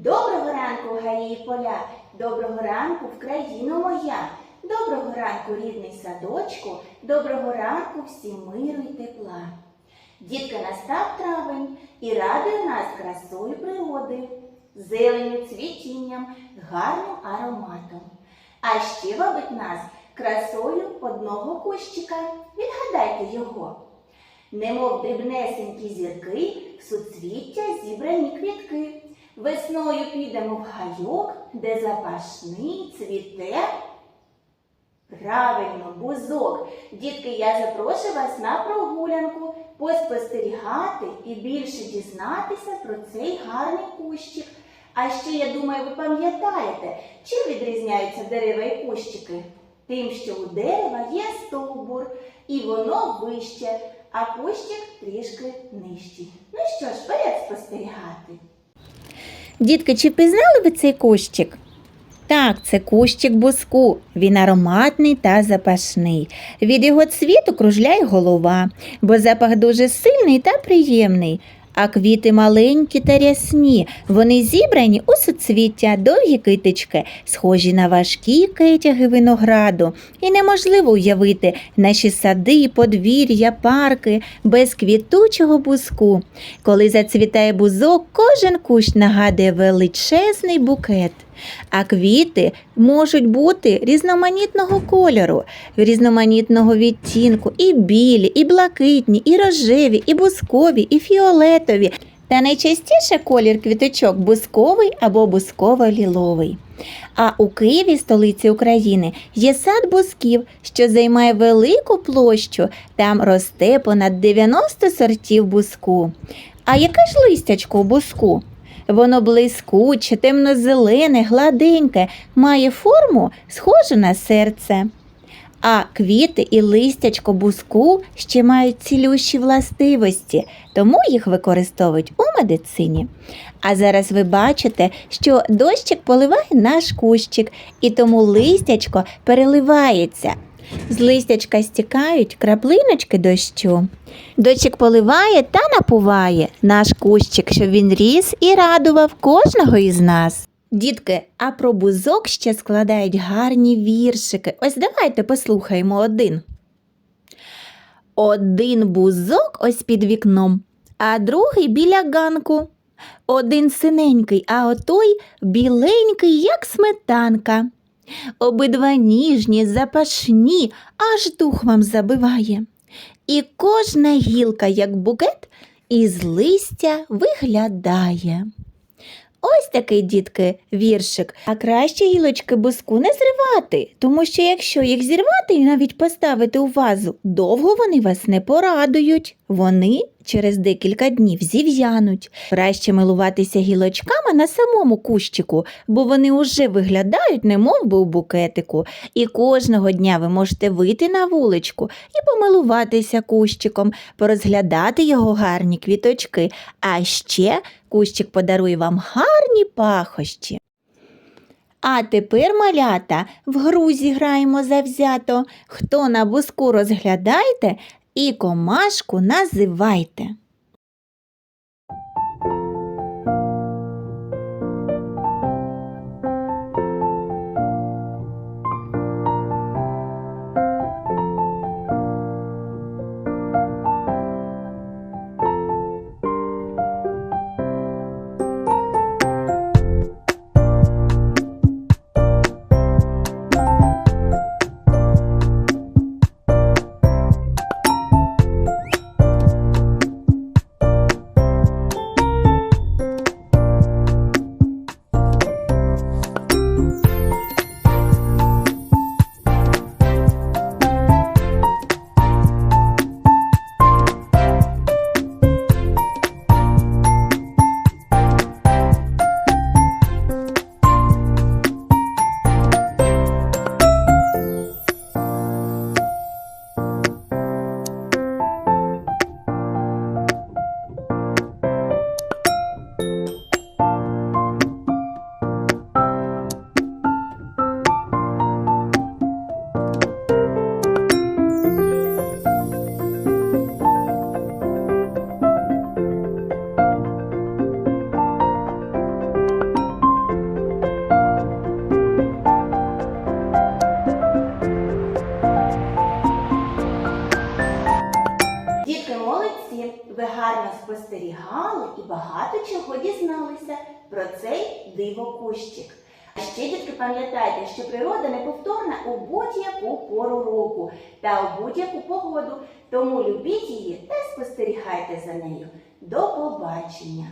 Доброго ранку, гаї і поля, доброго ранку, в країну моя, доброго ранку, рідний садочку, доброго ранку всім миру й тепла. Дітки настав травень і радує нас красою природи, зеленю, цвітінням, гарним ароматом. А ще вабить нас красою одного кущика. Відгадайте його. Немов дрібнесенькі зірки, суцвіття зібрані квітки. Весною підемо в гайок, де запашний цвіте. Правильно, бузок. Дітки, я запрошую вас на прогулянку, поспостерігати і більше дізнатися про цей гарний кущик. А ще, я думаю, ви пам'ятаєте, чим відрізняються дерева і кущики? Тим, що у дерева є стовбур, і воно вище, а кущик трішки нижчий. Ну що ж, вперед спостерігати. Дітки, чи впізнали ви цей кущик? Так, це кущик буску. Він ароматний та запашний. Від його цвіту кружляє голова, бо запах дуже сильний та приємний. А квіти маленькі та рясні, вони зібрані у суцвіття довгі китички, схожі на важкі кетяги винограду. І неможливо уявити наші сади, подвір'я, парки без квітучого буску. Коли зацвітає бузок, кожен кущ нагадує величезний букет. А квіти можуть бути різноманітного кольору, різноманітного відтінку, і білі, і блакитні, і рожеві, і бускові, і фіолетові. Та найчастіше колір квіточок бусковий або бусково-ліловий. А у Києві, столиці України, є сад бусків, що займає велику площу. Там росте понад 90 сортів буску. А яке ж листячко у буску? Воно блискуче, темно-зелене, гладеньке, має форму, схожу на серце. А квіти і листячко буску ще мають цілющі властивості, тому їх використовують у медицині. А зараз ви бачите, що дощик поливає наш кущик, і тому листячко переливається. З листячка стікають краплиночки дощу. Дощик поливає та напуває наш кущик, щоб він ріс і радував кожного із нас. Дітки, а про бузок ще складають гарні віршики. Ось давайте послухаємо один. Один бузок ось під вікном, а другий біля ганку. Один синенький, а отой біленький, як сметанка. Обидва ніжні, запашні, аж дух вам забиває. І кожна гілка, як букет, із листя виглядає. Ось такий, дітки, віршик. А краще гілочки буску не зривати, тому що якщо їх зірвати і навіть поставити у вазу, довго вони вас не порадують. Вони через декілька днів зів'януть. Краще милуватися гілочками на самому кущику, бо вони уже виглядають, немов би у букетику. І кожного дня ви можете вийти на вуличку і помилуватися кущиком, порозглядати його гарні квіточки. А ще кущик подарує вам гарні пахощі. А тепер, малята, в гру зіграємо завзято. Хто на буску розглядайте і комашку називайте. Спостерігали і багато чого дізналися про цей дивокущик. А ще, дітки, пам'ятайте, що природа неповторна у будь-яку пору року та у будь-яку погоду, тому любіть її та спостерігайте за нею. До побачення!